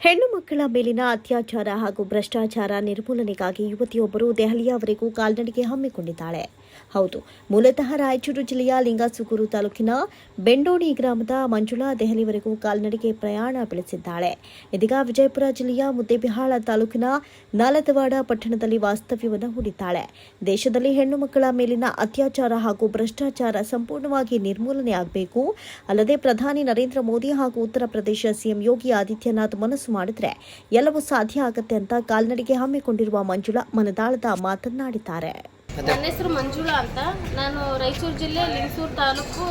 ಹೆಣ್ಣು ಮಕ್ಕಳ ಮೇಲಿನ ಅತ್ಯಾಚಾರ ಹಾಗೂ ಭ್ರಷ್ಟಾಚಾರ ನಿರ್ಮೂಲನೆಗಾಗಿ ಯುವತಿಯೊಬ್ಬರು ದೆಹಲಿಯವರೆಗೂ ಕಾಲ್ನಡಿಗೆ ಹಮ್ಮಿಕೊಂಡಿದ್ದಾಳೆ. ಹೌದು. ಮೂಲತಃ ರಾಯಚೂರು ಜಿಲ್ಲೆಯ ಲಿಂಗಸುಗೂರು ತಾಲೂಕಿನ ಬೆಂಡೋಣಿ ಗ್ರಾಮದ ಮಂಜುಳಾ ದೆಹಲಿವರೆಗೂ ಕಾಲ್ನಡಿಗೆ ಪ್ರಯಾಣ ಬೆಳೆಸಿದ್ದಾಳೆ. ಇದೀಗ ವಿಜಯಪುರ ಜಿಲ್ಲೆಯ ಮುದ್ದೇಬಿಹಾಳ ತಾಲೂಕಿನ ನಾಲದವಾಡ ಪಟ್ಟಣದಲ್ಲಿ ವಾಸ್ತವ್ಯವನ್ನು ಹೂಡಿದ್ದಾಳೆ. ದೇಶದಲ್ಲಿ ಹೆಣ್ಣು ಮಕ್ಕಳ ಮೇಲಿನ ಅತ್ಯಾಚಾರ ಹಾಗೂ ಭ್ರಷ್ಟಾಚಾರ ಸಂಪೂರ್ಣವಾಗಿ ನಿರ್ಮೂಲನೆಯಾಗಬೇಕು ಅಲ್ಲದೆ ಪ್ರಧಾನಿ ನರೇಂದ್ರ ಮೋದಿ ಹಾಗೂ ಉತ್ತರ ಪ್ರದೇಶ ಸಿಎಂ ಯೋಗಿ ಆದಿತ್ಯನಾಥ್ ಮನಸ್ಸು ಮಾಡಿದ್ರೆ ಎಲ್ಲವೂ ಸಾಧ್ಯ ಆಗತ್ತೆ ಅಂತ ಕಾಲ್ನಡಿಗೆ ಹಮ್ಮಿಕೊಂಡಿರುವ ಮಂಜುಳಾ ಮನದಾಳದ ಮಾತನಾಡಿದ್ದಾರೆ ನನ್ನ ಹೆಸರು ಮಂಜುಳಾ ಅಂತ. ನಾನು ರಾಯಚೂರು ಜಿಲ್ಲೆ ಲಿಂಗಸೂರು ತಾಲೂಕು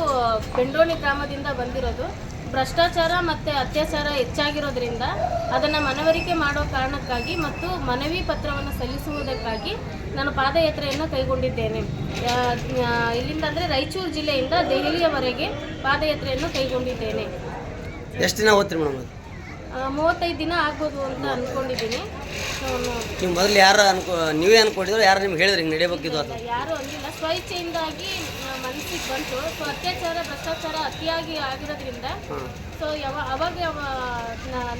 ಬೆಂಡೋಣಿ ಗ್ರಾಮದಿಂದ ಬಂದಿರೋದು. ಭ್ರಷ್ಟಾಚಾರ ಮತ್ತು ಅತ್ಯಾಚಾರ ಹೆಚ್ಚಾಗಿರೋದ್ರಿಂದ ಅದನ್ನು ಮನವರಿಕೆ ಮಾಡೋ ಕಾರಣಕ್ಕಾಗಿ ಮತ್ತು ಮನವಿ ಪತ್ರವನ್ನು ಸಲ್ಲಿಸುವುದಕ್ಕಾಗಿ ನಾನು ಪಾದಯಾತ್ರೆಯನ್ನು ಕೈಗೊಂಡಿದ್ದೇನೆ. ಇಲ್ಲಿಂದ ಅಂದರೆ ರಾಯಚೂರು ಜಿಲ್ಲೆಯಿಂದ ದೆಹಲಿಯವರೆಗೆ ಪಾದಯಾತ್ರೆಯನ್ನು ಕೈಗೊಂಡಿದ್ದೇನೆ. ಎಷ್ಟು ದಿನ ಓದ್ತೀರಿ ಮೇಡಮ್ ಮೂವತ್ತೈದು ದಿನ ಆಗ್ಬೋದು ಅಂತ ಅಂದ್ಕೊಂಡಿದ್ದೀನಿ ನಾನು ನೀವು ಮೊದಲು ಯಾರು ಅನ್ಕೊ ನೀವೇ ಅನ್ಕೊಂಡಿದ್ರು ಯಾರು ನಿಮ್ಗೆ ಹೇಳಿದ್ರಿ ಹಿಂಗೆ ನಡೆಯಬೇಕಿದ್ದು ಅದು ಯಾರು ಅಂದಿಲ್ಲ. ಸ್ವಇಚ್ಛೆಯಿಂದಾಗಿ ಮನಸ್ಸಿಗೆ ಬಂತು. ಸೊ ಅತ್ಯಾಚಾರ ಭ್ರಷ್ಟಾಚಾರ ಅತಿಯಾಗಿ ಆಗಿರೋದ್ರಿಂದ ಸೊ ಯಾವ ಅವಾಗ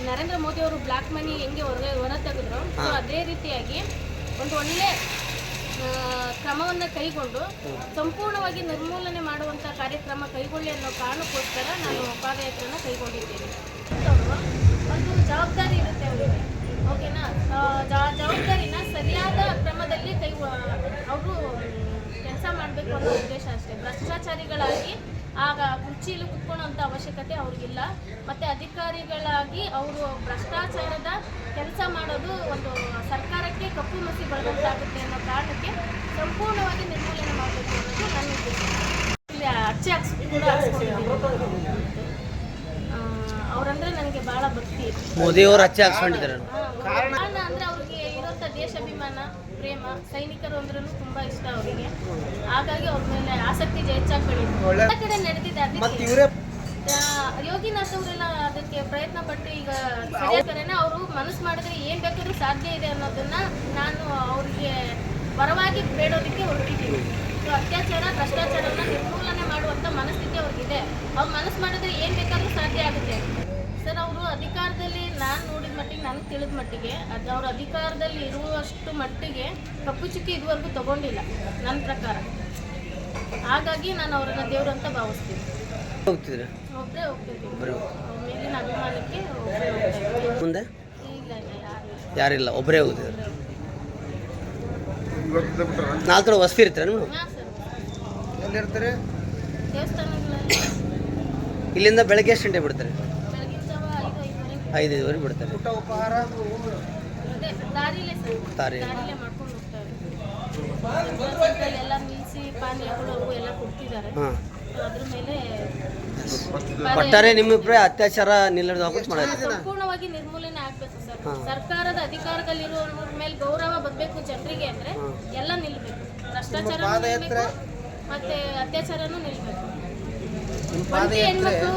ನರೇಂದ್ರ ಮೋದಿ ಅವರು ಬ್ಲ್ಯಾಕ್ ಮನಿ ಹೆಂಗೆ ಹೊರ ಹೊರ ತೆಗೆದ್ರು ಸೊ ಅದೇ ರೀತಿಯಾಗಿ ಒಂದು ಒಳ್ಳೆ ಕ್ರಮವನ್ನು ಕೈಗೊಂಡು ಸಂಪೂರ್ಣವಾಗಿ ನಿರ್ಮೂಲನೆ ಮಾಡುವಂಥ ಕಾರ್ಯಕ್ರಮ ಕೈಗೊಳ್ಳಿ ಅನ್ನೋ ಕಾರಣಕ್ಕೋಸ್ಕರ ನಾನು ಪಾದಯಾತ್ರೆಯನ್ನು ಕೈಗೊಂಡಿದ್ದೇನೆ. ಒಂದು ಜವಾಬ್ದಾರಿ ಇರುತ್ತೆ ಅವರಿಗೆ. ಓಕೆನಾ? ಜವಾಬ್ದಾರಿನ ಸರಿಯಾದ ಕ್ರಮದಲ್ಲಿ ಕೈ ಅವರು ಕೆಲಸ ಮಾಡಬೇಕು ಅನ್ನೋ ಉದ್ದೇಶ ಅಷ್ಟೇ. ಭ್ರಷ್ಟಾಚಾರಿಗಳಾಗಿ ಆಗ ಕುರ್ಚಿಯಲ್ಲಿ ಕುತ್ಕೊಳ್ಳೋಂಥ ಅವಶ್ಯಕತೆ ಅವ್ರಿಗಿಲ್ಲ. ಮತ್ತು ಅಧಿಕಾರಿಗಳಾಗಿ ಅವರು ಭ್ರಷ್ಟಾಚಾರದ ಕೆಲಸ ಮಾಡೋದು ಒಂದು ಸರ್ಕಾರಕ್ಕೆ ಕಪ್ಪು ಮಸಿ ಬಳದಂತಾಗುತ್ತೆ ಅನ್ನೋ ಕಾರಣಕ್ಕೆ ಸಂಪೂರ್ಣವಾಗಿ ನಿರ್ಮೂಲನೆ ಮಾಡಬೇಕು ಅನ್ನೋದು ನನ್ನ ಇಲ್ಲಿ ಅಚ್ಚೆ ಹಾಕ್ಸ್, ಕೂಡ ಹಾಕ್ಸ್ಕೊಂಡಿದ್ದೀನಿ. ಅವ್ರಂದ್ರೆ ನನಗೆ ಬಹಳ ಭಕ್ತಿ. ಇದೆ ಮೋದಿಯವರು ಹಚ್ಚೆ ಹಾಕ್ಸ್ಕೊಂಡಿದ್ದಾರೆ. ಕಾರಣ ಅಂದ್ರೆ ಅವ್ರಿಗೆ ಇರುವಂತ ದೇಶಾಭಿಮಾನ ಪ್ರೇಮ ಸೈನಿಕರು ಅಂದ್ರೆ ತುಂಬಾ ಇಷ್ಟ ಅವರಿಗೆ. ಹಾಗಾಗಿ ಅವ್ರ ಮೇಲೆ ಆಸಕ್ತಿ ಹೆಚ್ಚಾಗಿ ಬೆಳೀತು ಎಲ್ಲ ಕಡೆ ನಡೆದಿದೆ ಅದಕ್ಕೆ. ಆ, ಯೋಗಿನಾಥ್ ಅವರೆಲ್ಲ ಅದಕ್ಕೆ ಪ್ರಯತ್ನ ಪಟ್ಟು ಈಗ ಸರಿಯಾಗಿ ಅವರು ಮನಸ್ಸು ಮಾಡಿದ್ರೆ ಏನ್ ಬೇಕಾದ್ರೂ ಸಾಧ್ಯ ಇದೆ ಅನ್ನೋದನ್ನ ನಾನು ಅವ್ರಿಗೆ ಪರವಾಗಿ ಬೇಡೋದಕ್ಕೆ ಹೊರಟಿದ್ದೀನಿ ಸೊ ಅತ್ಯಾಚಾರ ಭ್ರಷ್ಟಾಚಾರವನ್ನ ನಿರ್ಮೂಲನೆ ಮಾಡುವಂತ ಮನಸ್ಥಿತಿ ಅವ್ರಿಗಿದೆ ಅವ್ರು ಮನಸ್ಸು ಮಾಡಿದ್ರೆ ಏನ್ ಬೇಕಾದರೂ ಸಾಧ್ಯ ಆಗುತ್ತೆ. ಸರ್ ಅವರು ಅಧಿಕಾರದಲ್ಲಿ ನಾನು ನೋಡಿದ ಮಟ್ಟಿಗೆ ನನಗೆ ತಿಳಿದ ಮಟ್ಟಿಗೆ ಅದು ಅವ್ರ ಅಧಿಕಾರದಲ್ಲಿ ಇರುವಷ್ಟು ಮಟ್ಟಿಗೆ ಕಪ್ಪು ಚುಕ್ಕಿ ಇದುವರೆಗೂ ತಗೊಂಡಿಲ್ಲ ನನ್ನ ಪ್ರಕಾರ. ಹಾಗಾಗಿ ನಾನು ಅವರನ್ನ ದೇವ್ರು ಅಂತ ಭಾವಿಸ್ತೀನಿ. ಹೋಗ್ತಿದ್ರಿ? ಒಬ್ಬರೇ ಹೋಗ್ತಿದ್ರು ಮೇಲಿನ ಅಭಿಮಾನಕ್ಕೆ ಒಬ್ಬರೇ ಮುಂದೆ? ಇಲ್ಲ ಇಲ್ಲ ಯಾರು ಯಾರಿಲ್ಲ ಒಬ್ಬರೇ ಹೋಗ್ತಿದ್ರು. ನಾಲ್ಕು ಕಡೆ ವಸ್ತಿ ಇರ್ತೀರ ನೀವು? ಹಾಂ ಸರ್. ಎಲ್ಲಿರ್ತಾರೆ? ದೇವಸ್ಥಾನಗಳಲ್ಲಿ ಇಲ್ಲಿಂದ ಬೆಳಗ್ಗೆ ಎಷ್ಟು ಗಂಟೆ ಬಿಡ್ತಾರೆ? ಬೆಳಗಿನ ಜಾವ ಐದು ಐದುವರೆಗೆ. ಐದು ಐದುವರೆಗೆ ಬಿಡ್ತಾರೆ ಅದೇ ದಾರಿಲೇ ಸರ್. ದಾರಿ ದಾರಿಲೇ ಮಾಡ್ಕೊಂಡು ಹೋಗ್ತಾರೆ ಎಲ್ಲ ನಿಲ್ಲಿಸಿ ಪಾನೀಯಗಳು ಅವು ಎಲ್ಲ ಕೊಡ್ತಿದ್ದಾರೆ. ಹಾಂ. ಅದ್ರ ಮೇಲೆ ಒಟ್ಟಾರೆ ನಿಮ್ಮ ಅಭಿಪ್ರಾಯ ಅತ್ಯಾಚಾರ ನಿಲ್ಲದ ವಾಪಸ್ ಮಾಡೋದು ಸಂಪೂರ್ಣವಾಗಿ ನಿರ್ಮೂಲನೆ ಆಗ್ಬೇಕು ಸರ್. ಸರ್ಕಾರದ ಅಧಿಕಾರದಲ್ಲಿರುವವ್ರ ಮೇಲೆ ಗೌರವ ಬರಬೇಕು ಜನರಿಗೆ ಅಂದ್ರೆ ಎಲ್ಲ ನಿಲ್ಬೇಕು. ಭ್ರಷ್ಟಾಚಾರ ನಿಲ್ಬೇಕು. ಮತ್ತೆ ಅತ್ಯಾಚಾರನೂ ನಿಲ್ಬೇಕು. ಹೆಣ್ಮಕ್ಳು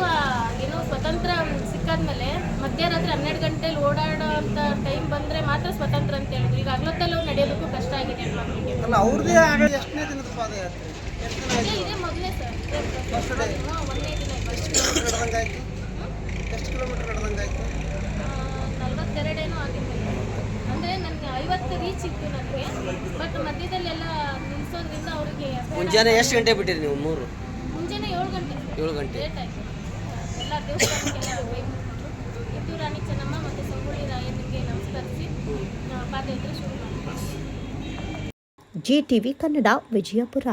ಏನು ಸ್ವತಂತ್ರ ಸಿಕ್ಕಾದ್ಮೇಲೆ ಮಧ್ಯರಾತ್ರಿ ಹನ್ನೆರಡು ಗಂಟೆಲಿ ಓಡಾಡೋ ಅಂತ ಟೈಮ್ ಬಂದ್ರೆ ಮಾತ್ರ ಸ್ವತಂತ್ರ ಅಂತ ಹೇಳಿದ್ರು. ಈಗ ಹಗ್ಲೊತ್ತಲ್ಲೂ ನಡೆಯೋದಕ್ಕೂ ಕಷ್ಟ ಆಗಿದೆ ಹೆಣ್ಮಕ್ಳಿಗೆ ಇದೇ? ಮೊದಲೇ ಸರ್. ಒಂದೇ ದಿನ ಎಷ್ಟು ಕಿಲೋಮೀಟರ್ ನಲ್ವತ್ತೆರಡೇನೋ ಅಂದರೆ ನನಗೆ ಐವತ್ತು ರೀಚ್ ಇತ್ತು ನನಗೆ. ಬಟ್ ಮಧ್ಯದಲ್ಲೆಲ್ಲ ಮುಂಜಾನೆ ಎಷ್ಟು ಗಂಟೆ ಬಿಟ್ಟಿರಿ ನೀವು ಮೂರು? ಮುಂಜಾನೆ ಏಳು ಗಂಟೆ. ಏಳು ಗಂಟೆ. ಲೇಟ್ ಆಯಿತು. ಎಲ್ಲ ದೇವಸ್ಥಾನಕ್ಕೆಲ್ಲ ಕೈ ಮುಗಿದ್ರು ಕಿತ್ತೂರು ರಾಣಿ ಚೆನ್ನಮ್ಮ ಮತ್ತು ಸಂಗೊಳ್ಳಿ ರಾಯನಿಗೆ ನಮಸ್ಕರಿಸಿ ಆ, ಪಾದಯಾತ್ರೆ ಶುರು ಜಿ ಟಿವಿ ಕನ್ನಡ ವಿಜಯಪುರ.